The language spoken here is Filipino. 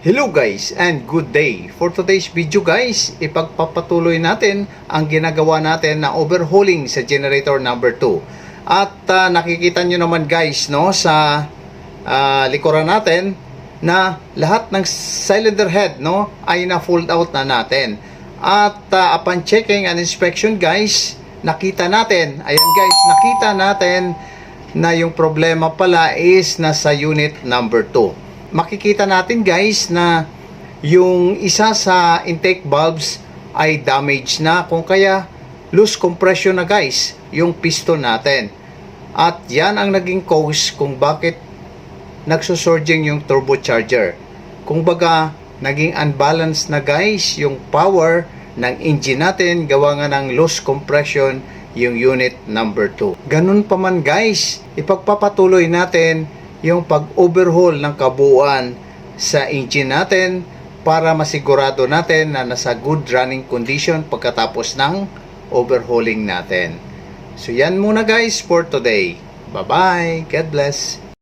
Hello guys and good day. For today's video guys, ipagpapatuloy natin ang ginagawa natin na overhauling sa generator number 2. At ah, nakikita nyo naman guys no sa ah, likuran natin na lahat ng cylinder head no ay na fold out na natin. At ah, upon checking and inspection guys, nakita natin, ayan guys, nakita natin na yung problema pala is nasa unit number 2 makikita natin guys na yung isa sa intake valves ay damaged na. Kung kaya loose compression na guys yung piston natin. At yan ang naging cause kung bakit nagsusurging yung turbocharger. Kung baga naging unbalanced na guys yung power ng engine natin gawa nga ng loose compression yung unit number 2 ganun pa man guys ipagpapatuloy natin yung pag-overhaul ng kabuuan sa engine natin para masigurado natin na nasa good running condition pagkatapos ng overhauling natin. So yan muna guys for today. Bye-bye. God bless.